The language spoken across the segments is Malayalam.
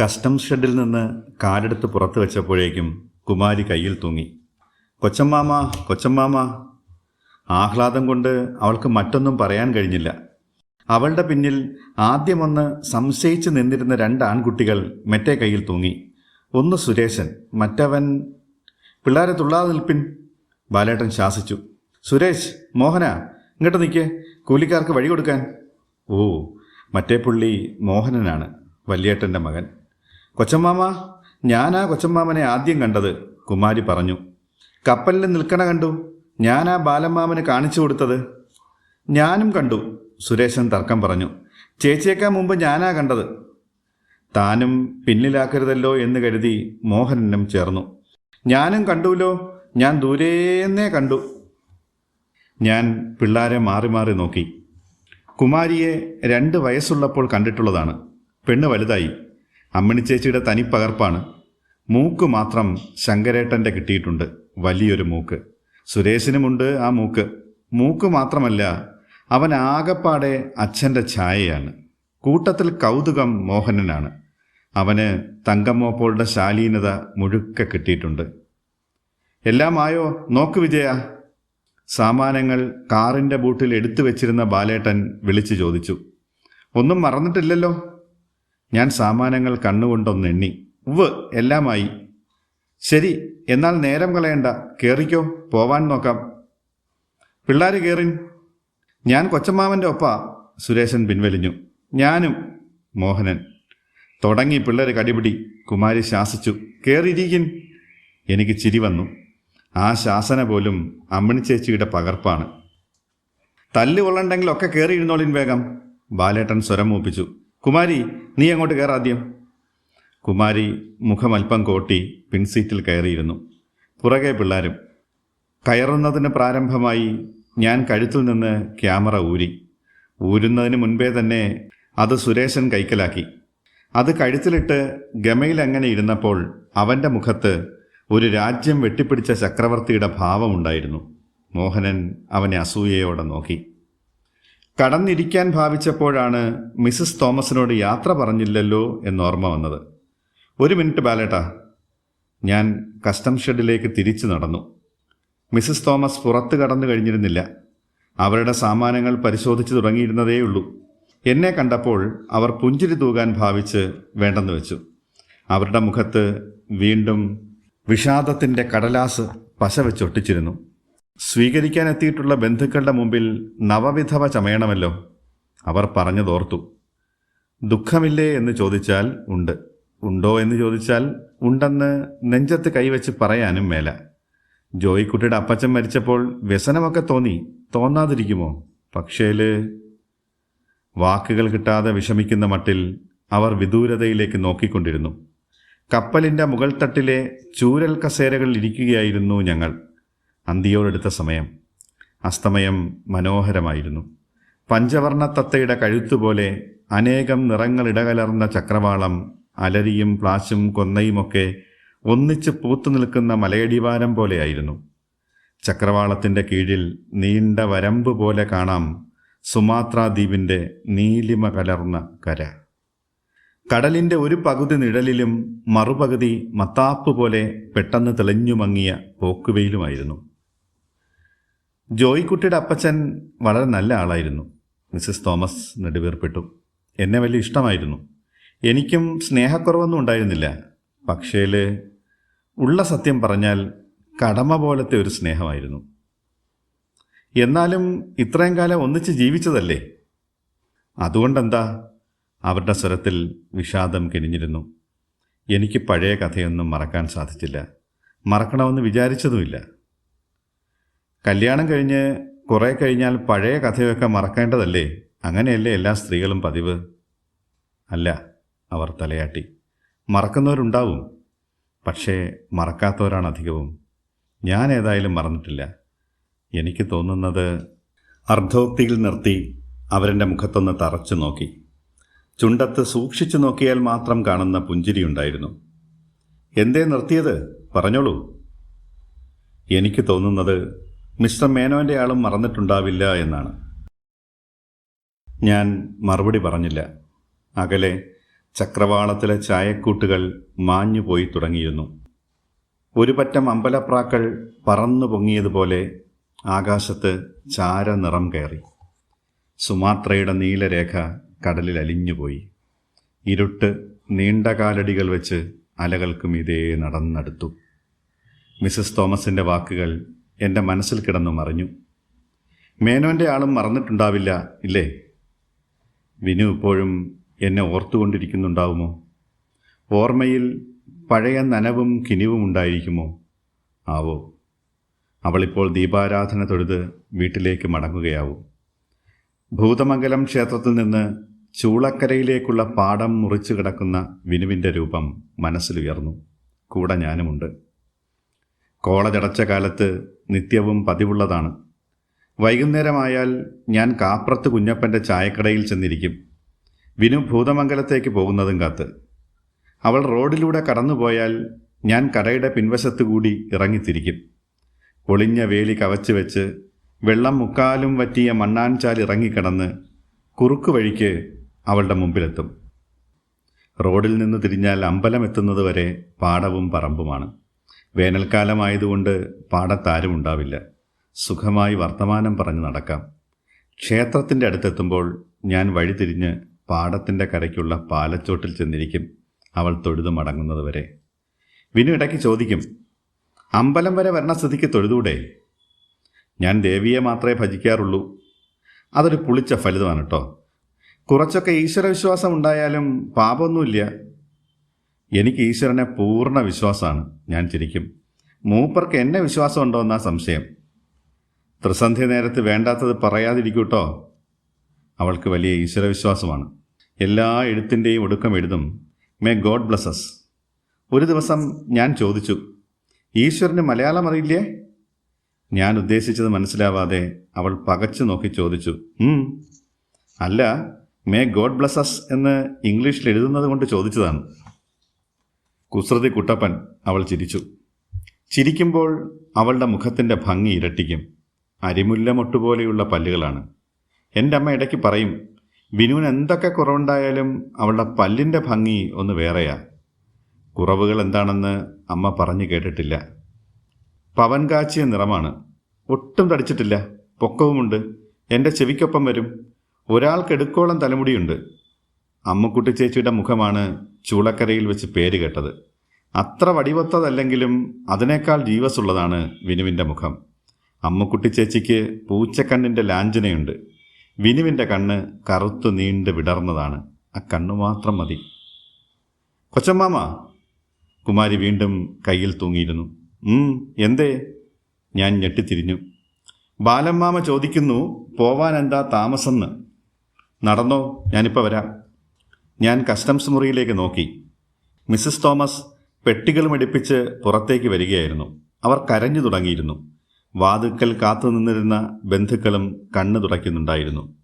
കസ്റ്റംസ് ഷെഡിൽ നിന്ന് കാലെടുത്ത് പുറത്ത് വെച്ചപ്പോഴേക്കും കുമാരി കയ്യിൽ തൂങ്ങി. കൊച്ചമ്മാമ കൊച്ചമ്മാമ. ആഹ്ലാദം കൊണ്ട് അവൾക്ക് മറ്റൊന്നും പറയാൻ കഴിഞ്ഞില്ല. അവളുടെ പിന്നിൽ ആദ്യമൊന്ന് സംശയിച്ച് നിന്നിരുന്ന രണ്ട് ആൺകുട്ടികൾ മറ്റേ കയ്യിൽ തൂങ്ങി. ഒന്ന് സുരേശൻ മറ്റവൻ പിള്ളേരെ തുള്ളാതെ നിൽപ്പിൻ ബാലേട്ടൻ ശാസിച്ചു. സുരേഷ് മോഹന ഇങ്ങോട്ട് നിൽക്കേ കൂലിക്കാർക്ക് വഴി കൊടുക്കാൻ. ഓ മറ്റേ പുള്ളി മോഹനനാണ് വല്യേട്ടന്റെ മകൻ. കൊച്ചമ്മാമ ഞാനാ കൊച്ചമ്മാമനെ ആദ്യം കണ്ടത് കുമാരി പറഞ്ഞു. കപ്പലിൽ നിൽക്കണ കണ്ടു ഞാനാ ബാലമ്മാമന് കാണിച്ചു കൊടുത്തത്. ഞാനും കണ്ടു സുരേശൻ തർക്കം പറഞ്ഞു. ചേച്ചിയേക്കാൻ മുമ്പ് ഞാനാ കണ്ടത്. താനും പിന്നിലാക്കരുതല്ലോ എന്ന് കരുതി മോഹനനും ചേർന്നു. ഞാനും കണ്ടുല്ലോ ഞാൻ ദൂരേന്നേ കണ്ടു. ഞാൻ പിള്ളാരെ മാറി മാറി നോക്കി. കുമാരിയെ രണ്ട് വയസ്സുള്ളപ്പോൾ കണ്ടിട്ടുള്ളതാണ്. പെണ്ണ് വലുതായി. അമ്മിണി ചേച്ചിയുടെ തനിപ്പകർപ്പാണ്. മൂക്ക് മാത്രം ശങ്കരേട്ടന്റെ കിട്ടിയിട്ടുണ്ട്. വലിയൊരു മൂക്ക്. സുരേഷിനുമുണ്ട് ആ മൂക്ക്. മൂക്ക് മാത്രമല്ല അവൻ ആകപ്പാടെ അച്ഛന്റെ ഛായയാണ്. കൂട്ടത്തിൽ കൗതുകം മോഹനനാണ്. അവന് തങ്കമ്മോപ്പോളുടെ ശാലീനത മുഴുക്കെ കിട്ടിയിട്ടുണ്ട്. ആയോ? നോക്ക് വിജയ. സാമാനങ്ങൾ കാറിന്റെ ബൂട്ടിൽ എടുത്തു വെച്ചിരുന്ന ബാലേട്ടൻ വിളിച്ചു ചോദിച്ചു. ഒന്നും മറന്നിട്ടില്ലല്ലോ? ഞാൻ സാമാനങ്ങൾ കണ്ണുകൊണ്ടൊന്ന് എണ്ണി. ഉവ് എല്ലാമായി. ശരി എന്നാൽ നേരം കളയണ്ട. കയറിക്കോ പോവാൻ നോക്കാം. പിള്ളേർ കയറിൻ ഞാൻ കൊച്ചമ്മാവന്റെ ഒപ്പ സുരേശൻ പിൻവലിഞ്ഞു. ഞാനും മോഹനൻ. തുടങ്ങി പിള്ളേർ കടിപിടി. കുമാരി ശാസിച്ചു. കയറിയിരിക്കിൻ എനിക്ക് ചിരി വന്നു. ആ ശാസന പോലും അമ്മിണി ചേച്ചിയുടെ പകർപ്പാണ്. തല്ല് കൊള്ളണ്ടെങ്കിലൊക്കെ കയറി ഇരുന്നോളിൻ വേഗം. ബാലേട്ടൻ സ്വരം മൂപ്പിച്ചു. കുമാരി നീ അങ്ങോട്ട് കയറാദ്യം കുമാരി മുഖമൽപ്പം കോട്ടി പിൻസീറ്റിൽ കയറിയിരുന്നു. പുറകെ പിള്ളാരും. കയറുന്നതിന് പ്രാരംഭമായി ഞാൻ കഴുത്തിൽ നിന്ന് ക്യാമറ ഊരി. ഊരുന്നതിന് മുൻപേ തന്നെ അത് സുരേശൻ കൈക്കലാക്കി. അത് കഴുത്തിലിട്ട് ഗമയിൽ അങ്ങനെ ഇരുന്നപ്പോൾ അവന്റെ മുഖത്ത് ഒരു രാജ്യം വെട്ടിപ്പിടിച്ച ചക്രവർത്തിയുടെ ഭാവമുണ്ടായിരുന്നു. മോഹനൻ അവനെ അസൂയയോടെ നോക്കി. കടന്നിരിക്കാൻ ഭാവിച്ചപ്പോഴാണ് മിസ്സസ് തോമസിനോട് യാത്ര പറഞ്ഞില്ലല്ലോ എന്നോർമ്മ വന്നത്. ഒരു മിനിറ്റ് ബാലേട്ടാ ഞാൻ കസ്റ്റം ഷെഡിലേക്ക് തിരിച്ചു നടന്നു. മിസ്സസ് തോമസ് പുറത്ത് കടന്നു കഴിഞ്ഞിരുന്നില്ല. അവരുടെ സാമാനങ്ങൾ പരിശോധിച്ചു തുടങ്ങിയിരുന്നതേയുള്ളൂ എന്നെ കണ്ടപ്പോൾ അവർ പുഞ്ചിരി തൂകാൻ ഭാവിച്ച് വേണ്ടെന്ന് വെച്ചു. അവരുടെ മുഖത്ത് വീണ്ടും വിഷാദത്തിന്റെ കടലാസ് പശ വെച്ചൊട്ടിച്ചിരുന്നു സ്വീകരിക്കാൻ എത്തിയിട്ടുള്ള ബന്ധുക്കളുടെ മുമ്പിൽ നവവിധവ ചമയണമല്ലോ. അവർ പറഞ്ഞതോർത്തു. ദുഃഖമില്ലേ എന്ന് ചോദിച്ചാൽ ഉണ്ട്. ഉണ്ടോ എന്ന് ചോദിച്ചാൽ ഉണ്ടെന്ന് നെഞ്ചത്ത് കൈവച്ച് പറയാനും മേല. ജോയിക്കുട്ടിയുടെ അപ്പച്ചൻ മരിച്ചപ്പോൾ വ്യസനമൊക്കെ തോന്നി. തോന്നാതിരിക്കുമോ? പക്ഷേൽ വാക്കുകൾ കിട്ടാതെ വിഷമിക്കുന്ന മട്ടിൽ അവർ വിദൂരതയിലേക്ക് നോക്കിക്കൊണ്ടിരുന്നു. കപ്പലിന്റെ മുകൾ തട്ടിലെ ചൂരൽ കസേരകളിൽ ഇരിക്കുകയായിരുന്നു ഞങ്ങൾ. അന്തിയോടെടുത്ത സമയം. അസ്തമയം മനോഹരമായിരുന്നു. പഞ്ചവർണ തത്തയുടെ കഴുത്തുപോലെ അനേകം നിറങ്ങളിടകലർന്ന ചക്രവാളം അലരിയും പ്ലാശും കൊന്നയുമൊക്കെ ഒന്നിച്ച് പൂത്തു നിൽക്കുന്ന മലയടിവാരം പോലെയായിരുന്നു. ചക്രവാളത്തിന്റെ കീഴിൽ നീണ്ട വരമ്പ് പോലെ കാണാം സുമാത്ര ദ്വീപിന്റെ നീലിമ കലർന്ന കര. കടലിന്റെ ഒരു പകുതി നിഴലിലും മറുപകുതി മത്താപ്പ് പോലെ പെട്ടെന്ന് തെളിഞ്ഞു മങ്ങിയ പോക്കുവെയിലുമായിരുന്നു. ജോയിക്കുട്ടിയുടെ അപ്പച്ചൻ വളരെ നല്ല ആളായിരുന്നു. മിസ്സസ് തോമസ് നെടുവേർപ്പെട്ടു. എന്നെ വലിയ ഇഷ്ടമായിരുന്നു. എനിക്കും സ്നേഹക്കുറവൊന്നും ഉണ്ടായിരുന്നില്ല. പക്ഷേ ഉള്ള സത്യം പറഞ്ഞാൽ കടമ പോലത്തെ ഒരു സ്നേഹമായിരുന്നു. എന്നാലും ഇത്രയും കാലം ഒന്നിച്ച് ജീവിച്ചതല്ലേ? അതുകൊണ്ടെന്താ? അവരുടെ സ്വരത്തിൽ വിഷാദം കിനിഞ്ഞിരുന്നു എനിക്ക് പഴയ കഥയൊന്നും മറക്കാൻ സാധിച്ചില്ല. മറക്കണമെന്ന് വിചാരിച്ചതുമില്ല. കല്യാണം കഴിഞ്ഞ് കുറേ കഴിഞ്ഞാൽ പഴയ കഥയൊക്കെ മറക്കേണ്ടതല്ലേ? അങ്ങനെയല്ലേ എല്ലാ സ്ത്രീകളും പതിവ്? അല്ല അവർ തലയാട്ടി. മറക്കുന്നവരുണ്ടാവും പക്ഷേ മറക്കാത്തവരാണ് അധികവും. ഞാൻ ഏതായാലും മറന്നിട്ടില്ല. എനിക്ക് തോന്നുന്നത് അർദ്ധോക്തിയിൽ നിർത്തി അവരെന്റെ മുഖത്തൊന്ന് തറച്ചു നോക്കി. ചുണ്ടത്ത് സൂക്ഷിച്ചു നോക്കിയാൽ മാത്രം കാണുന്ന പുഞ്ചിരിയുണ്ടായിരുന്നു. എന്തേ നിർത്തിയത്? പറഞ്ഞോളൂ. എനിക്ക് തോന്നുന്നത് മിസ്റ്റർ മേനോന്റെ ആളും മറന്നിട്ടുണ്ടാവില്ല എന്നാണ്. ഞാൻ മറുപടി പറഞ്ഞില്ല. അകലെ ചക്രവാളത്തിലെ ചായക്കൂട്ടുകൾ മാഞ്ഞു പോയി തുടങ്ങിയിരുന്നു. ഒരു പറ്റം അമ്പലപ്രാക്കൾ പറന്നു പൊങ്ങിയതുപോലെ ആകാശത്ത് ചാര നിറം കയറി. സുമാത്രയുടെ നീലരേഖ കടലിൽ അലിഞ്ഞുപോയി ഇരുട്ട് നീണ്ട കാലടികൾ വെച്ച് അലകൾക്കും ഇതേ നടന്നെടുത്തു. മിസസ് തോമസിന്റെ വാക്കുകൾ എന്റെ മനസ്സിൽ കിടന്നു മറിഞ്ഞു. മേനോന്റെ ആളും മറന്നിട്ടുണ്ടാവില്ല ഇല്ലേ? വിനു ഇപ്പോഴും എന്നെ ഓർത്തുകൊണ്ടിരിക്കുന്നുണ്ടാവുമോ? ഓർമ്മയിൽ പഴയ നനവും കിനിവും ഉണ്ടായിരിക്കുമോ? ആവോ. അവളിപ്പോൾ ദീപാരാധന തൊഴുത് വീട്ടിലേക്ക് മടങ്ങുകയാവും. ഭൂതമംഗലം ക്ഷേത്രത്തിൽ നിന്ന് ചൂളക്കരയിലേക്കുള്ള പാടം മുറിച്ചു കിടക്കുന്ന വിനുവിന്റെ രൂപം മനസ്സിലുയർന്നു. കൂടെ ഞാനുമുണ്ട്. കോളേജടച്ച കാലത്ത് നിത്യവും പതിവുള്ളതാണ്. വൈകുന്നേരമായാൽ ഞാൻ കാപ്രത്ത് കുഞ്ഞപ്പന്റെ ചായക്കടയിൽ ചെന്നിരിക്കും. വിനു ഭൂതമംഗലത്തേക്ക് പോകുന്നതും കാത്ത്. അവൾ റോഡിലൂടെ കടന്നുപോയാൽ ഞാൻ കടയുടെ പിൻവശത്തു കൂടി ഇറങ്ങിത്തിരിക്കും. ഒളിഞ്ഞ വേലി കവച്ചു വെച്ച് വെള്ളം മുക്കാലും വറ്റിയ മണ്ണാൻചാൽ ഇറങ്ങിക്കിടന്ന് കുറുക്കു വഴിക്ക് അവളുടെ മുമ്പിലെത്തും. റോഡിൽ നിന്ന് തിരിഞ്ഞാൽ അമ്പലം എത്തുന്നതുവരെ പാടവും പറമ്പുമാണ്. വേനൽക്കാലമായതുകൊണ്ട് പാടത്താരും ഉണ്ടാവില്ല. സുഖമായി വർത്തമാനം പറഞ്ഞു നടക്കാം. ക്ഷേത്രത്തിന്റെ അടുത്തെത്തുമ്പോൾ ഞാൻ വഴിതിരിഞ്ഞ് പാടത്തിന്റെ കരയ്ക്കുള്ള പാലച്ചോട്ടിൽ ചെന്നിരിക്കും അവൾ തൊഴുതു മടങ്ങുന്നത് വരെ. വിനു ഇടയ്ക്ക് ചോദിക്കും അമ്പലം വരെ വരണ സ്ഥിതിക്ക് തൊഴുതൂടെ? ഞാൻ ദേവിയെ മാത്രമേ ഭജിക്കാറുള്ളൂ. അതൊരു പുളിച്ച ഫലിതമാണ് കേട്ടോ കുറച്ചൊക്കെ ഈശ്വരവിശ്വാസം ഉണ്ടായാലും പാപമൊന്നുമില്ല. എനിക്ക് ഈശ്വരനെ പൂർണ വിശ്വാസമാണ്. ഞാൻ ചിരിക്കും. മൂപ്പർക്ക് എന്നെ വിശ്വാസം ഉണ്ടോ എന്നാ സംശയം. ത്രിസന്ധ്യ നേരത്ത് വേണ്ടാത്തത് പറയാതിരിക്കൂട്ടോ അവൾക്ക് വലിയ ഈശ്വരവിശ്വാസമാണ് എല്ലാ എഴുത്തിന്റെയും ഒടുക്കം എഴുതും. മേ ഗോഡ് ബ്ലസ്സസ് ഒരു ദിവസം ഞാൻ ചോദിച്ചു ഈശ്വരന് മലയാളം അറിയില്ലേ? ഞാൻ ഉദ്ദേശിച്ചത് മനസ്സിലാവാതെ അവൾ പകച്ചു നോക്കി ചോദിച്ചു "ഉം. അല്ല മേ ഗോഡ് ബ്ലസ്സസ് എന്ന് ഇംഗ്ലീഷിൽ എഴുതുന്നത് കൊണ്ട് ചോദിച്ചതാണ്. കുസൃതി കുട്ടപ്പൻ അവൾ ചിരിച്ചു. ചിരിക്കുമ്പോൾ അവളുടെ മുഖത്തിന്റെ ഭംഗി ഇരട്ടിക്കും. അരിമുല്ലമൊട്ടുപോലെയുള്ള പല്ലുകളാണ്. എന്റെ അമ്മ ഇടയ്ക്ക് പറയും വിനുവിന് എന്തൊക്കെ കുറവുണ്ടായാലും അവളുടെ പല്ലിന്റെ ഭംഗി ഒന്ന് വേറെയാ. കുറവുകൾ എന്താണെന്ന് അമ്മ പറഞ്ഞു കേട്ടിട്ടില്ല. പവൻ കാച്ചിയ നിറമാണ്. ഒട്ടും തടിച്ചിട്ടില്ല. പൊക്കവുമുണ്ട്. എന്റെ ചെവിക്കൊപ്പം വരും. ഒരാൾക്കെടുക്കോളം തലമുടിയുണ്ട്. അമ്മക്കുട്ടി ചേച്ചിയുടെ മുഖമാണ് ചൂളക്കരയിൽ വെച്ച് പേര് കേട്ടത്. അത്ര വടിവത്തതല്ലെങ്കിലും അതിനേക്കാൾ ജീവസുള്ളതാണ് വിനുവിന്റെ മുഖം. അമ്മുക്കുട്ടി ചേച്ചിക്ക് പൂച്ചക്കണ്ണിന്റെ ലാഞ്ചനയുണ്ട്. വിനുവിന്റെ കണ്ണ് കറുത്തു നീണ്ട് വിടർന്നതാണ്. ആ കണ്ണു മാത്രം മതി. കൊച്ചമ്മാമ കുമാരി വീണ്ടും കയ്യിൽ തൂങ്ങിയിരുന്നു. എന്തേ? ഞാൻ ഞെട്ടിത്തിരിഞ്ഞു. ബാലമ്മാമ ചോദിക്കുന്നു പോവാൻ എന്താ താമസമെന്ന് നടന്നോ ഞാനിപ്പോൾ വരാം. ഞാൻ കസ്റ്റംസ് മുറിയിലേക്ക് നോക്കി. മിസ്സസ് തോമസ് പെട്ടികൾ മെടിപ്പിച്ച് പുറത്തേക്ക് വരികയായിരുന്നു. അവർ കരഞ്ഞു തുടങ്ങിയിരുന്നു. വാതുക്കൽ കാത്തു നിന്നിരുന്ന ബന്ധുക്കളും കണ്ണു തുടയ്ക്കുന്നുണ്ടായിരുന്നു.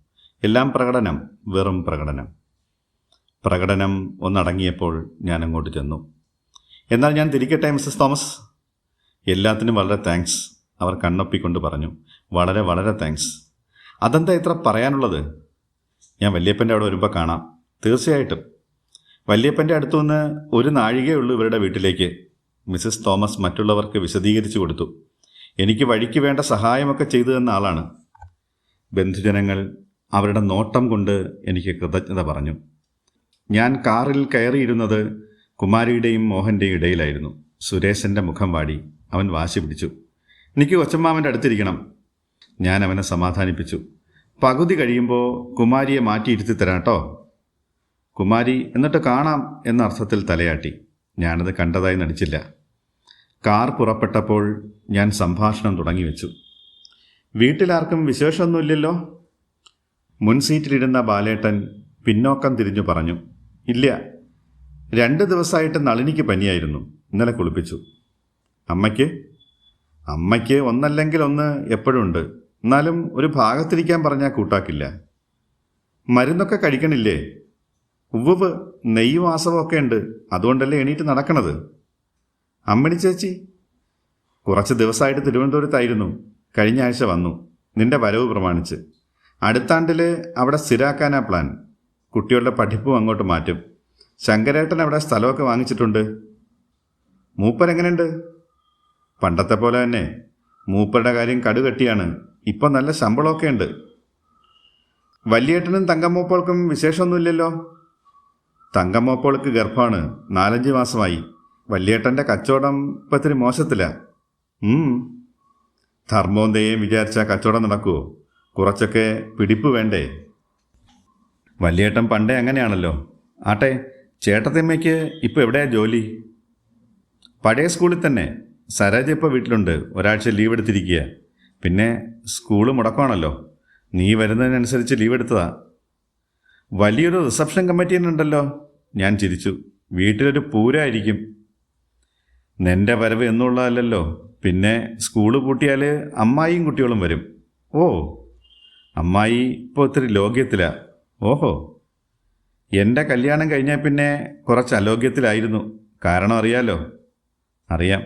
എല്ലാം പ്രകടനം വെറും പ്രകടനം. പ്രകടനം ഒന്നടങ്ങിയപ്പോൾ ഞാൻ അങ്ങോട്ട് ചെന്നു. എന്നാൽ ഞാൻ തിരിക്കട്ടെ മിസ്സസ് തോമസ്? എല്ലാത്തിനും വളരെ താങ്ക്സ് അവർ കണ്ണൊപ്പിക്കൊണ്ട് പറഞ്ഞു. വളരെ വളരെ താങ്ക്സ് അതെന്താ ഇത്ര പറയാനുള്ളത്? ഞാൻ വല്യപ്പന്റെ അവിടെ വരുമ്പോൾ കാണാം. തീർച്ചയായിട്ടും. വല്യപ്പന്റെ അടുത്തുനിന്ന് ഒരു നാഴികയുള്ളൂ ഇവരുടെ വീട്ടിലേക്ക്. മിസ്സസ് തോമസ് മറ്റുള്ളവർക്ക് വിശദീകരിച്ചു കൊടുത്തു. എനിക്ക് വഴിക്ക് വേണ്ട സഹായമൊക്കെ ചെയ്തു തന്ന ആളാണ്. ബന്ധുജനങ്ങൾ അവരുടെ നോട്ടം കൊണ്ട് എനിക്ക് കൃതജ്ഞത പറഞ്ഞു. ഞാൻ കാറിൽ കയറിയിരുന്നത് കുമാരിയുടെയും മോഹന്റെയും ഇടയിലായിരുന്നു. സുരേശന്റെ മുഖം വാടി. അവൻ വാശി പിടിച്ചു. എനിക്ക് കൊച്ചമ്മാവന്റെ അടുത്തിരിക്കണം. ഞാൻ അവനെ സമാധാനിപ്പിച്ചു. പകുതി കഴിയുമ്പോൾ കുമാരിയെ മാറ്റിയിരുത്തി തരാം കേട്ടോ. കുമാരി എന്നിട്ട് കാണാം എന്ന അർത്ഥത്തിൽ തലയാട്ടി. ഞാനത് കണ്ടതായി നടിച്ചില്ല. കാർ പുറപ്പെട്ടപ്പോൾ ഞാൻ സംഭാഷണം തുടങ്ങി വെച്ചു വീട്ടിലാർക്കും വിശേഷമൊന്നുമില്ലല്ലോ? മുൻ സീറ്റിലിരുന്ന ബാലേട്ടൻ പിന്നോക്കം തിരിഞ്ഞു പറഞ്ഞു ഇല്ല. രണ്ട് ദിവസമായിട്ട് നളിനിക്ക് പനിയായിരുന്നു. ഇന്നലെ കുളിപ്പിച്ചു. അമ്മയ്ക്ക്? അമ്മയ്ക്ക് ഒന്നല്ലെങ്കിൽ ഒന്ന് എപ്പോഴും ഉണ്ട്. എന്നാലും ഒരു ഭാഗത്തിരിക്കാൻ പറഞ്ഞാൽ കൂട്ടാക്കില്ല. മരുന്നൊക്കെ കഴിക്കണില്ലേ? ഉവ്വ് നെയ്യ് വാസവമൊക്കെ ഉണ്ട്. അതുകൊണ്ടല്ലേ എണീറ്റ് നടക്കണത്? അമ്മണി ചേച്ചി കുറച്ച് ദിവസമായിട്ട് തിരുവനന്തപുരത്തായിരുന്നു. കഴിഞ്ഞ ആഴ്ച വന്നു. നിന്റെ വരവ് പ്രമാണിച്ച്. അടുത്താണ്ടിൽ അവിടെ സ്ഥിരാക്കാനാ പ്ലാൻ. കുട്ടികളുടെ പഠിപ്പും അങ്ങോട്ട് മാറ്റും. ശങ്കരേട്ടൻ അവിടെ സ്ഥലമൊക്കെ വാങ്ങിച്ചിട്ടുണ്ട്. മൂപ്പൻ എങ്ങനെയുണ്ട്? പണ്ടത്തെ പോലെ തന്നെ. മൂപ്പരുടെ കാര്യം കടുകട്ടിയാണ്. ഇപ്പം നല്ല ശമ്പളമൊക്കെ ഉണ്ട്. വലിയേട്ടനും തങ്കമ്മോപ്പോൾക്കും വിശേഷമൊന്നുമില്ലല്ലോ? തങ്കമ്മോപ്പോൾക്ക് ഗർഭമാണ്. നാലഞ്ച് മാസമായി. വല്യേട്ടന്റെ കച്ചവടം ഇപ്പം ഇത്തിരി മോശത്തില്ല ധർമ്മോന്തയെയും ധർമ്മോന്തയും വിചാരിച്ച കച്ചവടം നടക്കുമോ കുറച്ചൊക്കെ പിടിപ്പ് വേണ്ടേ? വല്യേട്ടൻ പണ്ടേ അങ്ങനെയാണല്ലോ. ആട്ടെ ചേട്ടത്തിയമ്മയ്ക്ക് ഇപ്പോൾ എവിടെയാ ജോലി? പഴയ സ്കൂളിൽ തന്നെ. സരോജ ഇപ്പോൾ വീട്ടിലുണ്ട്. ഒരാഴ്ച ലീവ് എടുത്തിരിക്കുക പിന്നെ സ്കൂൾ മുടക്കമാണല്ലോ. നീ വരുന്നതിനനുസരിച്ച് ലീവ് എടുത്തതാ. വലിയൊരു റിസപ്ഷൻ കമ്മിറ്റി തന്നെ ഉണ്ടല്ലോ ഞാൻ ചിരിച്ചു. വീട്ടിലൊരു പൂരായിരിക്കും. നിന്റെ വരവ് എന്നുള്ളതല്ലല്ലോ. പിന്നെ സ്കൂൾ പൂട്ടിയാൽ അമ്മായിയും കുട്ടികളും വരും. ഓ അമ്മായി ഇപ്പോൾ ഒത്തിരി ലോക്യത്തിലാ ഓഹോ. എന്റെ കല്യാണം കഴിഞ്ഞാൽ പിന്നെ കുറച്ച് അലോക്യത്തിലായിരുന്നു കാരണം അറിയാലോ. അറിയാം.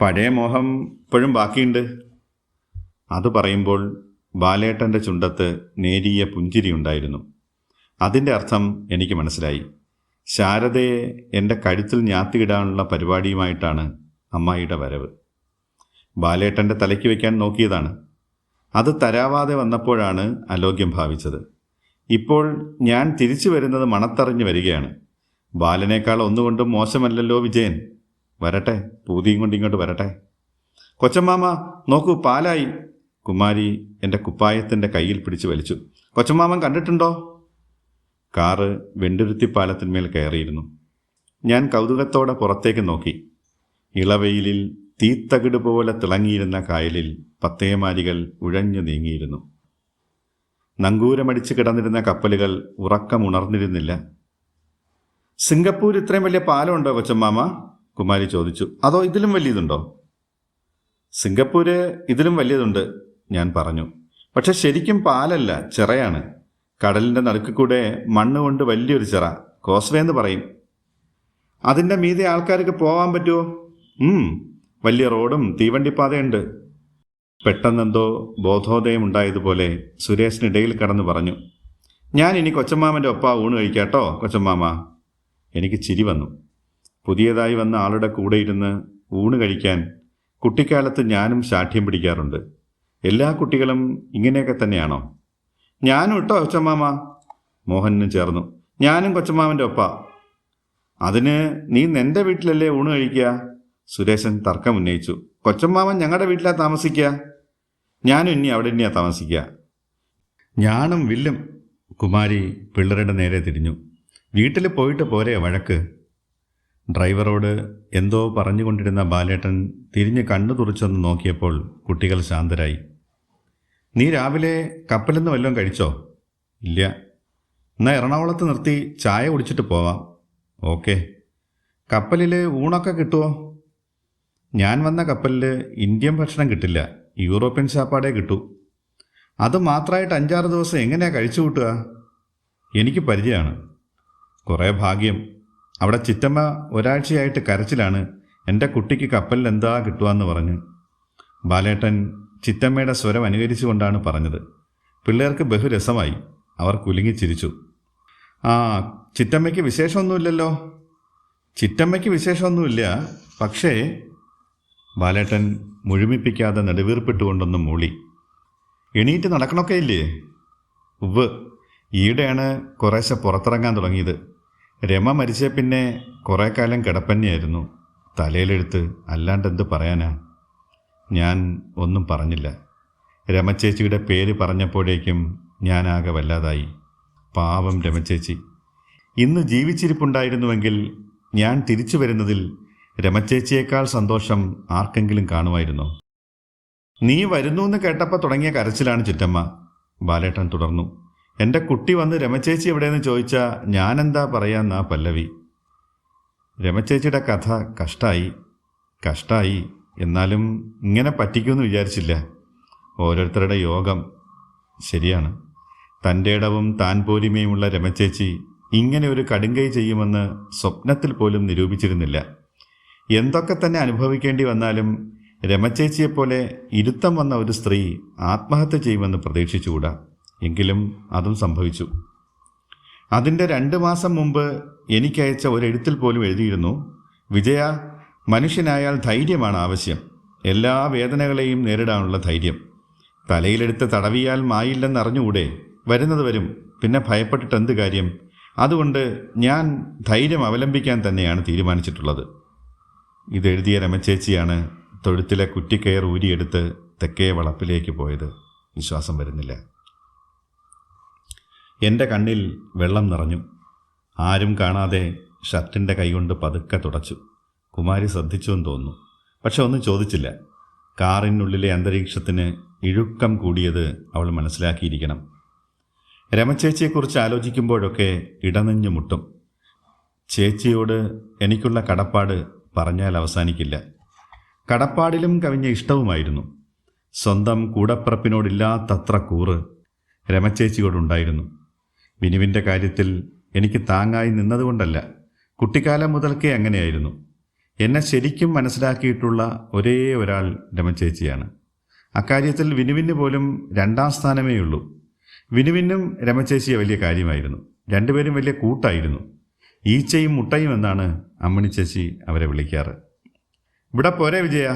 പഴയ മോഹം ഇപ്പോഴും ബാക്കിയുണ്ട്. അത് പറയുമ്പോൾ ബാലേട്ടന്റെ ചുണ്ടത്ത് നേരിയ പുഞ്ചിരി ഉണ്ടായിരുന്നു. അതിന്റെ അർത്ഥം എനിക്ക് മനസ്സിലായി. ശാരദയെ എന്റെ കഴുത്തിൽ ഞാത്തിയിടാനുള്ള പരിപാടിയുമായിട്ടാണ് അമ്മായിയുടെ വരവ്. ബാലേട്ടന്റെ തലയ്ക്ക് വയ്ക്കാൻ നോക്കിയതാണ്. അത് തരാവാതെ വന്നപ്പോഴാണ് അലോക്യം ഭാവിച്ചത്. ഇപ്പോൾ ഞാൻ തിരിച്ചു വരുന്നത് മണത്തറിഞ്ഞു വരികയാണ്. ബാലനേക്കാൾ ഒന്നുകൊണ്ടും മോശമല്ലല്ലോ വിജയൻ. വരട്ടെ പൂതിയും കൊണ്ട് ഇങ്ങോട്ട് വരട്ടെ. കൊച്ചമ്മാമ നോക്കൂ പാലായി. കുമാരി എന്റെ കുപ്പായത്തിന്റെ കയ്യിൽ പിടിച്ച് വലിച്ചു. കൊച്ചമ്മാമൻ കണ്ടിട്ടുണ്ടോ? കാറ് വെണ്ടുരുത്തിപ്പാലത്തിന്മേൽ കയറിയിരുന്നു. ഞാൻ കൗതുകത്തോടെ പുറത്തേക്ക് നോക്കി. ഇളവെയിലിൽ തീത്തകിട് പോലെ തിളങ്ങിയിരുന്ന കായലിൽ പത്തേമാരികൾ ഉഴഞ്ഞു നീങ്ങിയിരുന്നു. നങ്കൂരമടിച്ച് കിടന്നിരുന്ന കപ്പലുകൾ ഉറക്കമുണർന്നിരുന്നില്ല. സിംഗപ്പൂർ ഇത്രയും വലിയ പാലമുണ്ടോ കൊച്ചമ്മാമ? കുമാരി ചോദിച്ചു. അതോ ഇതിലും വലിയതുണ്ടോ? സിംഗപ്പൂര് ഇതിലും വലിയതുണ്ട് ഞാൻ പറഞ്ഞു. പക്ഷെ ശരിക്കും പാലല്ല ചിറയാണ്. കടലിന്റെ നടുക്ക് കൂടെ മണ്ണ് കൊണ്ട് വലിയൊരു ചിറ. കോസ്വേ എന്ന് പറയും. അതിന്റെ മീതെ ആൾക്കാർക്ക് പോകാൻ പറ്റുമോ വലിയ റോഡും തീവണ്ടിപ്പാതയുണ്ട്. പെട്ടെന്നെന്തോ ബോധോദയം ഉണ്ടായതുപോലെ സുരേഷിനിടയിൽ കടന്നു പറഞ്ഞു. ഞാൻ ഇനി കൊച്ചമ്മാമന്റെ ഒപ്പ ഊണ് കഴിക്കാട്ടോ കൊച്ചമ്മാമ. എനിക്ക് ചിരി വന്നു. പുതിയതായി വന്ന ആളുടെ കൂടെ ഇരുന്ന് ഊണ് കഴിക്കാൻ കുട്ടിക്കാലത്ത് ഞാനും ശാഠ്യം പിടിക്കാറുണ്ട്. എല്ലാ കുട്ടികളും ഇങ്ങനെയൊക്കെ തന്നെയാണോ? ഞാനും ഇട്ടോ കൊച്ചമ്മാമ? മോഹനും ചേർന്നു. ഞാനും കൊച്ചമ്മാമന്റെ ഒപ്പ. അതിന് നീ നിന്റെ വീട്ടിലല്ലേ ഊണ് കഴിക്കുക? സുരേശൻ തർക്കം ഉന്നയിച്ചു. കൊച്ചമ്മാമൻ ഞങ്ങളുടെ വീട്ടിലാ താമസിക്കുക? ഞാനും ഇനി അവിടെ തന്നെയാ താമസിക്കുക. ഞാനും വില്ലും കുമാരി പിള്ളേരുടെ നേരെ തിരിഞ്ഞു. വീട്ടിൽ പോയിട്ട് പോരെ വഴക്ക്? ഡ്രൈവറോട് എന്തോ പറഞ്ഞുകൊണ്ടിരുന്ന ബാലേട്ടൻ തിരിഞ്ഞ് കണ്ണു തുറച്ചൊന്ന് നോക്കിയപ്പോൾ കുട്ടികൾ ശാന്തരായി. നീ രാവിലെ കപ്പലിൽ നിന്ന് വല്ലതും കഴിച്ചോ? ഇല്ല. എന്നാൽ എറണാകുളത്ത് നിർത്തി ചായ കുടിച്ചിട്ട് പോവാം. ഓക്കെ. കപ്പലിൽ ഊണൊക്കെ കിട്ടുമോ ഞാൻ വന്ന കപ്പലിൽ ഇന്ത്യൻ ഭക്ഷണം കിട്ടില്ല. യൂറോപ്യൻ ചാപ്പാടേ കിട്ടൂ. അത് മാത്രമായിട്ട് അഞ്ചാറ് ദിവസം എങ്ങനെയാണ് കഴിച്ചു കൂട്ടുക? എനിക്ക് പരിചയമാണ്. കുറേ ഭാഗ്യം. അവിടെ ചിറ്റമ്മ ഒരാഴ്ചയായിട്ട് കരച്ചിലാണ്. എന്റെ കുട്ടിക്ക് കപ്പലിൽ എന്താ കിട്ടുക എന്ന് പറഞ്ഞ്. ബാലേട്ടൻ ചിറ്റമ്മയുടെ സ്വരം അനുകരിച്ചുകൊണ്ടാണ് പറഞ്ഞത്. പിള്ളേർക്ക് ബഹുരസമായി. അവർ കുലുങ്ങി ചിരിച്ചു. ആ ചിറ്റമ്മയ്ക്ക് വിശേഷമൊന്നുമില്ലല്ലോ? ചിറ്റമ്മയ്ക്ക് വിശേഷമൊന്നുമില്ല. പക്ഷേ ബാലേട്ടൻ മുഴുമിപ്പിക്കാതെ നെടുവീർപ്പിട്ടുകൊണ്ടൊന്ന് മൂളി. എണീറ്റ് നടക്കണമൊക്കെ ഇല്ലേ ഉവ് ഈടെയാണ് കുറേശ്ശെ പുറത്തിറങ്ങാൻ തുടങ്ങിയത്. രമ മരിച്ച പിന്നെ കുറേ കാലം കിടപ്പന്നെയായിരുന്നു. തലയിലെടുത്ത് അല്ലാണ്ട് എന്ത് പറയാനാ? ഞാൻ ഒന്നും പറഞ്ഞില്ല. രമചേച്ചിയുടെ പേര് പറഞ്ഞപ്പോഴേക്കും ഞാനാകെ വല്ലാതായി. പാവം രമചേച്ചി. ഇന്ന് ജീവിച്ചിരിപ്പുണ്ടായിരുന്നുവെങ്കിൽ ഞാൻ തിരിച്ചു വരുന്നതിൽ രമച്ചേച്ചിയേക്കാൾ സന്തോഷം ആർക്കെങ്കിലും കാണുമായിരുന്നോ? നീ വരുന്നു എന്ന് കേട്ടപ്പോൾ തുടങ്ങിയ കരച്ചിലാണ് ചുറ്റമ്മ. ബാലേട്ടൻ തുടർന്നു. എന്റെ കുട്ടി വന്ന് രമച്ചേച്ചി എവിടെയെന്ന് ചോദിച്ചാൽ ഞാനെന്താ പറയാന്നാ പല്ലവി. രമചേച്ചിയുടെ കഥ കഷ്ടായി. കഷ്ടായി. എന്നാലും ഇങ്ങനെ പറ്റിക്കുമെന്ന് വിചാരിച്ചില്ല. ഓരോരുത്തരുടെ യോഗം ശരിയാണ്. തന്റെ ഇടവും താൻ പോരിമയുമുള്ള രമച്ചേച്ചി ഇങ്ങനെ ഒരു കടുങ്കൈ ചെയ്യുമെന്ന് സ്വപ്നത്തിൽ പോലും നിരൂപിച്ചിരുന്നില്ല. എന്തൊക്കെ തന്നെ അനുഭവിക്കേണ്ടി വന്നാലും രമച്ചേച്ചിയെപ്പോലെ ഇരുത്തം വന്ന ഒരു സ്ത്രീ ആത്മഹത്യ ചെയ്യുമെന്ന് പ്രതീക്ഷിച്ചുകൂടാ. എങ്കിലും അതും സംഭവിച്ചു. അതിന്റെ രണ്ട് മാസം മുമ്പ് എനിക്കയച്ച ഒരു എഴുത്തിൽ പോലും എഴുതിയിരുന്നു. വിജയ മനുഷ്യനായാൽ ധൈര്യമാണ് ആവശ്യം. എല്ലാ വേദനകളെയും നേരിടാനുള്ള ധൈര്യം. തലയിലെടുത്ത് തടവിയാൽ മായില്ലെന്നറിഞ്ഞുകൂടെ? വരുന്നത് വരും പിന്നെ ഭയപ്പെട്ടിട്ട് എന്ത് കാര്യം? അതുകൊണ്ട് ഞാൻ ധൈര്യം അവലംബിക്കാൻ തന്നെയാണ് തീരുമാനിച്ചിട്ടുള്ളത്. ഇതെഴുതിയ രമചേച്ചിയാണ് തൊഴുത്തിലെ കുറ്റിക്കയർ ഊരിയെടുത്ത് തെക്കേ വളപ്പിലേക്ക് പോയത്. വിശ്വാസം വരുന്നില്ല. എന്റെ കണ്ണിൽ വെള്ളം നിറഞ്ഞു. ആരും കാണാതെ ഷർട്ടിന്റെ കൈകൊണ്ട് പതുക്കെ തുടച്ചു. കുമാരി ശ്രദ്ധിച്ചു എന്ന് തോന്നുന്നു. പക്ഷെ ഒന്നും ചോദിച്ചില്ല. കാറിനുള്ളിലെ അന്തരീക്ഷത്തിന് ഇഴുക്കം കൂടിയത് അവൾ മനസ്സിലാക്കിയിരിക്കണം. രമചേച്ചിയെക്കുറിച്ച് ആലോചിക്കുമ്പോഴൊക്കെ ഇടനെഞ്ഞു മുട്ടും. ചേച്ചിയോട് എനിക്കുള്ള കടപ്പാട് പറഞ്ഞാൽ അവസാനിക്കില്ല. കടപ്പാടിലും കവിഞ്ഞ ഇഷ്ടവുമായിരുന്നു. സ്വന്തം കൂടപ്പിറപ്പിനോടില്ലാത്തത്ര കൂറ് രമചേച്ചിയോടുണ്ടായിരുന്നു. വിനുവിന്റെ കാര്യത്തിൽ എനിക്ക് താങ്ങായി നിന്നതുകൊണ്ടല്ല. കുട്ടിക്കാലം മുതൽക്കേ അങ്ങനെയായിരുന്നു. എന്നെ ശരിക്കും മനസ്സിലാക്കിയിട്ടുള്ള ഒരേ ഒരാൾ രമചേച്ചിയാണ്. അക്കാര്യത്തിൽ വിനുവിന് പോലും രണ്ടാം സ്ഥാനമേ ഉള്ളൂ. വിനുവിനും രമചേച്ചിയെ വലിയ കാര്യമായിരുന്നു. രണ്ടുപേരും വലിയ കൂട്ടായിരുന്നു. ഈച്ചയും മുട്ടയും എന്നാണ് അമ്മണി ചേച്ചി അവരെ വിളിക്കാറ്. ഇവിടെ പോരെ വിജയ.